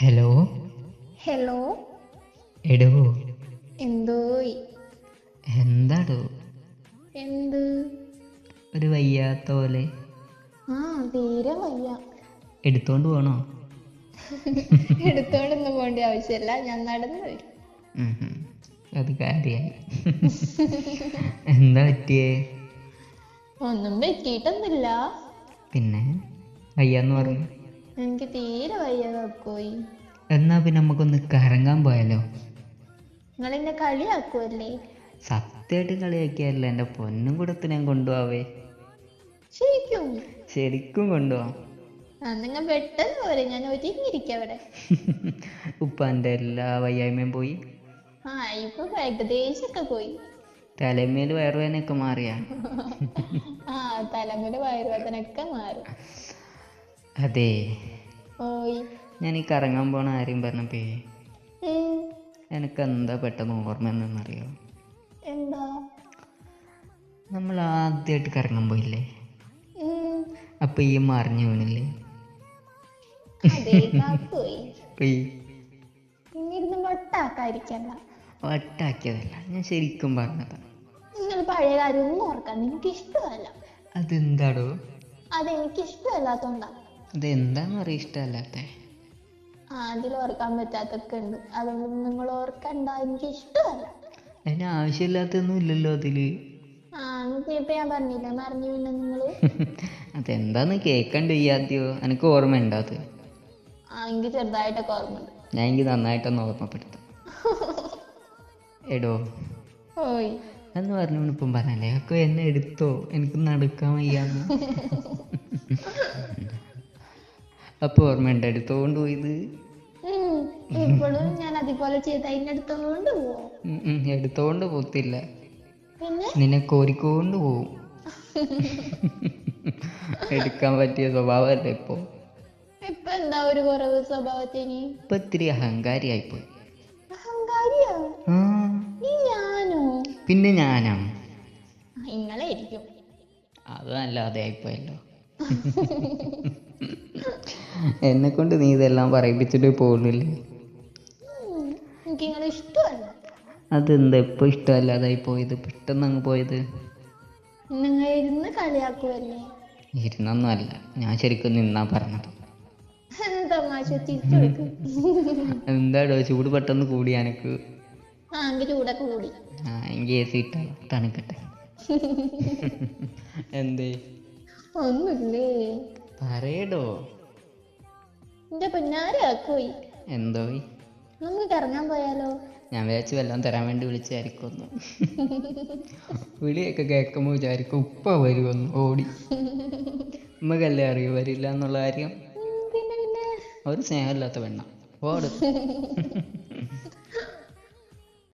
Hello? Hello? എടോ? എന്തോയ്? എന്താടോ? എന്ത്? ഒരു വയ്യാത്ത പോലെ ആ തീരെ വയ്യ. എടുത്തോണ്ട് പോണോ? എടുത്തോണ്ടൊന്നും പോകേണ്ട ആവശ്യമില്ല ഞാൻ നടന്നു വരും. അത് കാര്യായി. എന്താ പറ്റിയേ? ഒന്നും പറ്റിയിട്ടൊന്നുമില്ല. പിന്നെ? വയ്യാന്ന് പറഞ്ഞു. എനിക്ക് തീരെ വയ്യ കാക്കോയി എന്നാ പിന്നെ നമുക്കൊന്ന് കറങ്ങാൻ പോയാലോ? നിങ്ങൾ എന്നെ കളിയാക്കുമല്ലേ സത്യമായിട്ട് കളിയാക്കിയല്ല എന്റെ പൊന്നും കൂടത്ത് ഞാൻ കൊണ്ടുപോവേ ശരിക്കും? ശരിക്കും കൊണ്ടുപോവാം. നിങ്ങൾ പെട്ടെന്ന് പോരെ ഞാൻ ഒരുങ്ങിയിരിക്കാം അവിടെ. ഉപ്പാന്റെ എല്ലാ വയ്യായ്മയും പോയി. ആ ഇപ്പൊ ഏകദേശമൊക്കെ പോയി. തലമേൽ വയറുവേദനയൊക്കെ മാറിയാ? ആ തലമേൽ വയറുവേദനയൊക്കെ മാറും. അതെ. ഓയ്. ഞാൻ ഈ കറങ്ങാൻ പോണ ആരെയും പറഞ്ഞപ്പേ എനിക്ക് എന്താ പെട്ടെന്ന് ഓർമ്മ എന്നറിയോ എന്താ? നമ്മൾ ആദ്യമായിട്ട് കറങ്ങാൻ പോയില്ലേ? അപ്പൊ ഈ മറിഞ്ഞു വീണില്ലേ? വട്ടാക്കിയതല്ല ഞാൻ ശരിക്കും പറഞ്ഞതാ. നിങ്ങൾ പഴയ കാര്യമൊന്നും ഓർക്കാൻ എനിക്ക് ഇഷ്ടമല്ല അതെന്താടോ? അതെനിക്ക് ഇഷ്ടമല്ലാത്തോണ്ടാ അതെന്താന്ന് അറിയ ഇഷ്ടമല്ലാത്ത അതിൽ ഓർക്കാൻ പറ്റാത്തൊക്കെ ഉണ്ട്. അതുകൊണ്ട് നിങ്ങൾ ഓർക്കണ്ട എനിക്ക് ഇഷ്ടമല്ല. അതിന് ആവശ്യമില്ലാത്തൊന്നും ഇല്ലല്ലോ അതിൽ. ആ ഇപ്പൊ ഞാൻ പറഞ്ഞില്ല മറിഞ്ഞു പിന്നെ നിങ്ങൾ? അതെന്താന്ന് കേക്കണ്ട ഈ ആദ്യോ? എനിക്ക് ഓർമ്മ ഉണ്ടോ അത്? ആ എനിക്ക് ചെറുതായിട്ടൊക്കെ ഓർമ്മയുണ്ട്. ഞാൻ എനിക്ക് നന്നായിട്ടൊന്ന് ഓർമ്മപ്പെടുത്താം. എടോ. ഓയ്. എന്ന് പറഞ്ഞു ഇപ്പം പറഞ്ഞല്ലേ ഒക്കെ എന്നെ എടുത്തോ? എനിക്ക് നടക്കാൻ വയ്യാന്ന്. അപ്പൊ ഓർമ്മയുണ്ട് എടുത്തോണ്ട് പോയത്? ഇപ്പോഴും ഞാൻ അതുപോലെ ചെയ്ത് അതിന്റെ പോവും. എടുത്തോണ്ട് പോത്തില്ല. നിന്നെ കോരിക്കൊണ്ട് പോവും. എടുക്കാൻ പറ്റിയ സ്വഭാവമല്ലേ ഇപ്പൊ? ഇപ്പൊ എന്താ ഒരു കുറവ് സ്വഭാവത്തിന്? ഇപ്പൊ ഇത്തിരി അഹങ്കാരിയായിപ്പോയി. അഹങ്കാരിയോ? ഞാനോ? പിന്നെ ഞാനാ? നിങ്ങളായിരിക്കും അത് അല്ലാതെ ആയിപ്പോയല്ലോ എന്നെ കൊണ്ട് നീ ഇതെല്ലാം പറയിപ്പിച്ചിട്ട് പോകുന്നില്ലേ? ഉം, എനിക്ക് നിങ്ങളെ ഇഷ്ടമല്ല. അതെന്താ ഇപ്പൊ ഇഷ്ടമല്ലാതായി പോയത്? പെട്ടെന്ന് അങ്ങ് പോയത്? നിങ്ങൾ ഇരുന്ന് കളിയാക്കുമല്ലേ ഇരുന്നൊന്നും അല്ല ഞാൻ ശരിക്കും നിന്നാ പറഞ്ഞത്. തമാശ ചിരിച്ചു കൊടുക്കും എന്താടോ ചൂട് പെട്ടെന്ന് കൂടി എനക്ക് ആ ചൂടൊക്കെ കൂടി. ആ എ സി തണുക്കട്ടെ. എന്തേ? ഒന്നുമില്ലേ? പറയടോ. എന്റെ പൊന്നാരാക്കോയി എന്തോ നമുക്ക് കറങ്ങാൻ പോയാലോ? ഞാൻ വിചാരിച്ചു വല്ലതും തരാൻ വേണ്ടി വിളിച്ചായിരിക്കുമെന്ന്. വിളിയൊക്കെ കേൾക്കുമ്പോൾ വിചാരിക്കും ഉപ്പ വരുമെന്ന് ഓടി. നമ്മക്കല്ലേ അറിയൂ വരില്ല എന്നുള്ള കാര്യം. ഒരു സ്നേഹമില്ലാത്ത പെണ്ണ. ഓട്